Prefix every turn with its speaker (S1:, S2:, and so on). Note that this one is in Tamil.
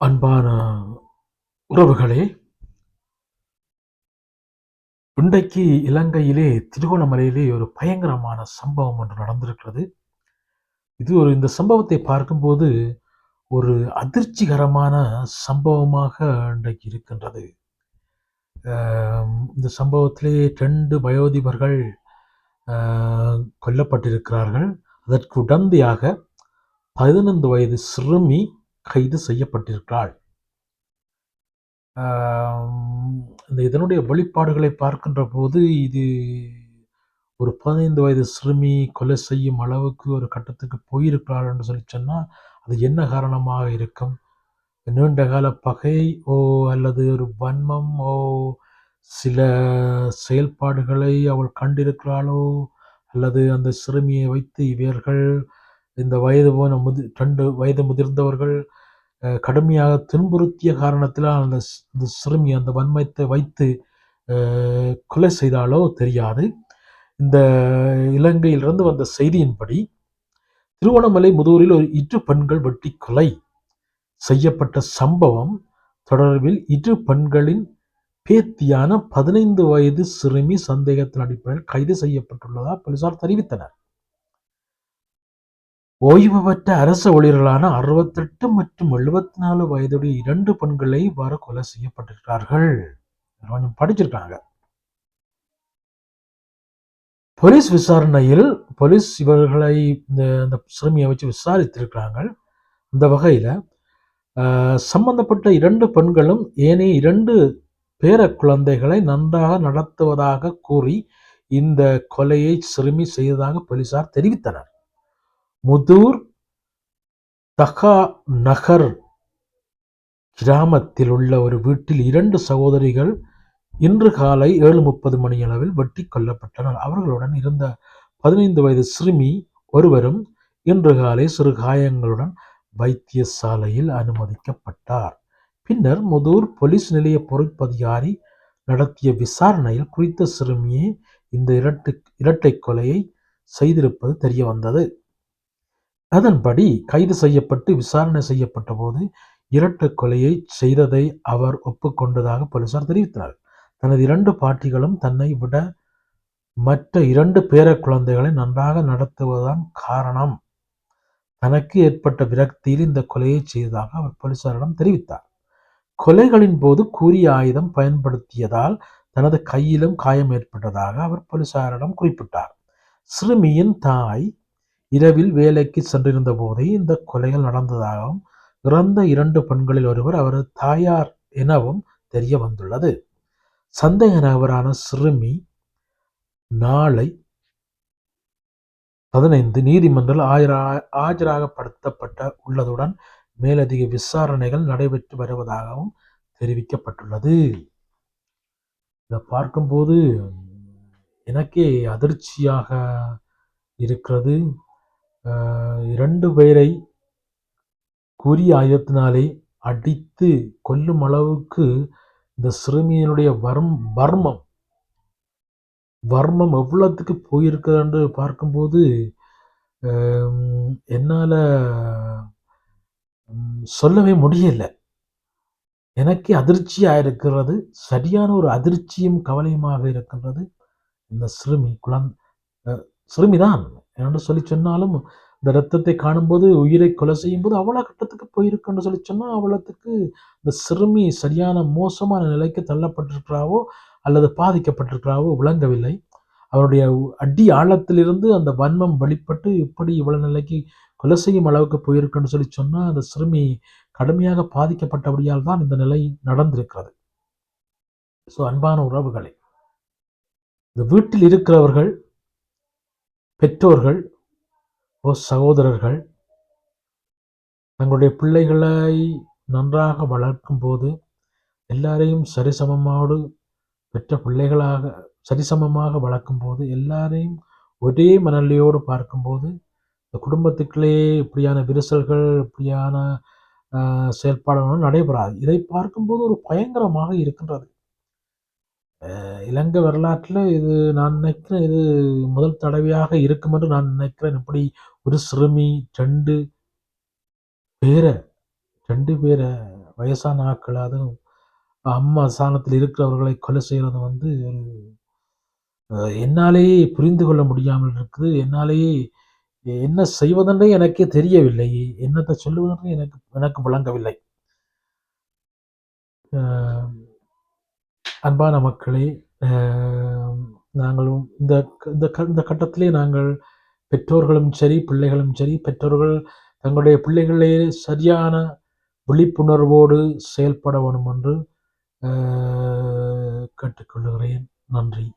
S1: அன்பான உறவுகளே இன்றைக்கு இலங்கையிலே திருகோணமலையிலே ஒரு பயங்கரமான சம்பவம் ஒன்று நடந்திருக்கிறது. இது ஒரு இந்த சம்பவத்தை பார்க்கும்போது ஒரு அதிர்ச்சிகரமான சம்பவமாக இன்றைக்கு இருக்கின்றது. இந்த சம்பவத்திலே ரெண்டு வயோதிபர்கள் கொல்லப்பட்டிருக்கிறார்கள். அதற்கு உடந்தையாக பதினைந்து வயது சிறுமி கைது செய்யப்பட்டிருக்கிறாள். இந்த இதனுடைய வெளிப்பாடுகளை பார்க்கின்ற போது இது ஒரு பதினைந்து வயது சிறுமி கொலை செய்யும் அளவுக்கு ஒரு கட்டத்துக்கு போயிருக்கிறாள் என்று சொல்லி சொன்னால் அது என்ன காரணமாக இருக்கும்? நீண்ட கால பகை ஓ அல்லது ஒரு வன்மம் ஓ சில செயல்பாடுகளை அவள் கண்டிருக்கிறாளோ? அல்லது அந்த சிறுமியை வைத்து இவர்கள் இந்த வயது போன முதி ரெண்டு வயது முதிர்ந்தவர்கள் கடுமையாக துன்புறுத்திய காரணத்தினால் அந்த அந்த சிறுமி அந்த வன்மத்தை வைத்து கொலை செய்தாலோ தெரியாது. இந்த இலங்கையிலிருந்து வந்த செய்தியின்படி திருவண்ணாமலை முதூரில் ஒரு இரு பெண்கள் வெட்டி கொலை செய்யப்பட்ட சம்பவம் தொடர்பில் இரு பெண்களின் பேத்தியான பதினைந்து வயது சிறுமி சந்தேகத்தின் அடிப்படையில் கைது செய்யப்பட்டுள்ளதாக போலீசார் தெரிவித்தனர். ஓய்வு பெற்ற அரச ஊழியர்களான அறுபத்தெட்டு மற்றும் எழுபத்தி நாலு வயதுடைய இரண்டு பெண்களை இவ்வாறு கொலை செய்யப்பட்டிருக்கிறார்கள். கொஞ்சம் படிச்சிருக்காங்க. போலீஸ் விசாரணையில் போலீஸ் இவர்களை இந்த இந்த சிறுமியை வச்சு விசாரித்திருக்கிறாங்க. இந்த வகையில் சம்பந்தப்பட்ட இரண்டு பெண்களும் ஏனைய இரண்டு பேர குழந்தைகளை நன்றாக நடத்துவதாக கூறி இந்த கொலையை சிறுமி செய்ததாக போலீசார் தெரிவித்தனர். முதூர் தகா நகர் கிராமத்தில் உள்ள ஒரு வீட்டில் இரண்டு சகோதரிகள் இன்று காலை ஏழு முப்பது மணியளவில் வெட்டி கொல்லப்பட்டனர். அவர்களுடன் இருந்த பதினைந்து வயது சிறுமி ஒருவரும் இன்று காலை சிறு காயங்களுடன் வைத்தியசாலையில் அனுமதிக்கப்பட்டார். பின்னர் முதூர் போலீஸ் நிலைய பொறுப்பதிகாரி நடத்திய விசாரணையில் குறித்த சிறுமியே இந்த இரட்டு இரட்டை கொலையை செய்திருப்பது தெரிய வந்தது அதன்படி கைது செய்யப்பட்டு விசாரணை செய்யப்பட்ட போது இரட்டு கொலையை செய்ததை அவர் ஒப்புக்கொண்டதாக போலீசார் தெரிவித்தனர். தனது இரண்டு பாட்டிகளும் தன்னை விட மற்ற இரண்டு பேர குழந்தைகளை நன்றாக நடத்துவதுதான் காரணம். தனக்கு ஏற்பட்ட விரக்தியில் இந்த கொலையை செய்ததாக அவர் போலீசாரிடம் தெரிவித்தார். கொலைகளின் போது கூறிய ஆயுதம் பயன்படுத்தியதால் தனது கையிலும் காயம் ஏற்பட்டதாக அவர் போலீசாரிடம் குறிப்பிட்டார். சிறுமியின் தாய் இரவில் வேலைக்கு சென்றிருந்த போதே இந்த கொலைகள் நடந்ததாகவும் இறந்த இரண்டு பெண்களில் ஒருவர் அவரது தாயார் எனவும் தெரிய வந்துள்ளது சந்தேக நபரான சிறுமி நாளை பதினைந்து நீதிமன்றில் ஆஜரா ஆஜராகப்படுத்தப்பட்ட உள்ளதுடன் மேலதிக விசாரணைகள் நடைபெற்று வருவதாகவும் தெரிவிக்கப்பட்டுள்ளது. இதை பார்க்கும்போது எனக்கே அதிர்ச்சியாக இருக்கிறது. இரண்டு பேரை கூறிய ஆயுதத்தினாலே அடித்து கொல்லும் அளவுக்கு இந்த சிறுமியினுடைய வர்ம் வர்மம். வர்மம் எவ்வளோத்துக்கு போயிருக்குது என்று பார்க்கும்போது என்னால் சொல்லவே முடியலை. எனக்கே அதிர்ச்சியாக இருக்கிறது. சரியான ஒரு அதிர்ச்சியும் கவலையுமாக இருக்கின்றது இந்த சிறுமி குழந்தை சிறுமிதான். என்று சொல்லி சொன்னாலும் இந்த ரத்தத்தை காணும்போது உயிரை கொலை செய்யும்போது அவ்வளோ கட்டத்துக்கு போயிருக்குன்னு சொல்லி சொன்னால் அவ்வளோத்துக்கு இந்த சிறுமி சரியான மோசமான நிலைக்கு தள்ளப்பட்டிருக்கிறாவோ அல்லது பாதிக்கப்பட்டிருக்கிறாவோ விளங்கவில்லை. அவருடைய அடி ஆழத்திலிருந்து அந்த வன்மம் வெளிப்பட்டு இப்படி இவ்வளவு நிலைக்கு கொலை செய்யும் அளவுக்கு போயிருக்குன்னு சொல்லி சொன்னால் அந்த சிறுமி கடுமையாக பாதிக்கப்பட்டபடியால் தான் இந்த நிலை நடந்திருக்கிறது. ஸோ அன்பான உறவுகளை இந்த வீட்டில் இருக்கிறவர்கள் பெற்றோர்கள் ஓ சகோதரர்கள் தங்களுடைய பிள்ளைகளை நன்றாக வளர்க்கும் போது எல்லாரையும் சரிசமமோடு பெற்ற பிள்ளைகளாக சரிசமமாக வளர்க்கும் போது எல்லாரையும் ஒரே மனநிலையோடு பார்க்கும்போது இந்த குடும்பத்துக்குள்ளே இப்படியான விரிசல்கள் இப்படியான ஆஹ், செயல்பாடுகளும் நடைபெறாது. இதை பார்க்கும்போது ஒரு பயங்கரமாக இருக்கின்றது. இலங்கை வரலாற்றில் இது நான் நினைக்கிறேன் இது முதல் தடவையாக இருக்கும் என்று நான் நினைக்கிறேன். இப்படி ஒரு சிறுமி ரெண்டு பேரை ரெண்டு பேரை வயசான ஆட்கள் அதுவும் அம்மா சாணத்தில் இருக்கிறவர்களை கொலை செய்கிறது வந்து ஒரு என்னாலேயே புரிந்து கொள்ள முடியாமல் இருக்குது. என்னாலேயே என்ன செய்வதென்றே எனக்கே தெரியவில்லை. என்னத்தை சொல்லுவதென்றே எனக்கு எனக்கு விளங்கவில்லை. அன்பான மக்களே நாங்களும் இந்த இந்த க- இந்த கட்டத்திலே நாங்கள் பெற்றோர்களும் சரி பிள்ளைகளும் சரி பெற்றோர்கள் தங்களுடைய பிள்ளைகளே சரியான விழிப்புணர்வோடு செயல்பட வேணும் என்று கேட்டுக்கொள்கிறேன். நன்றி.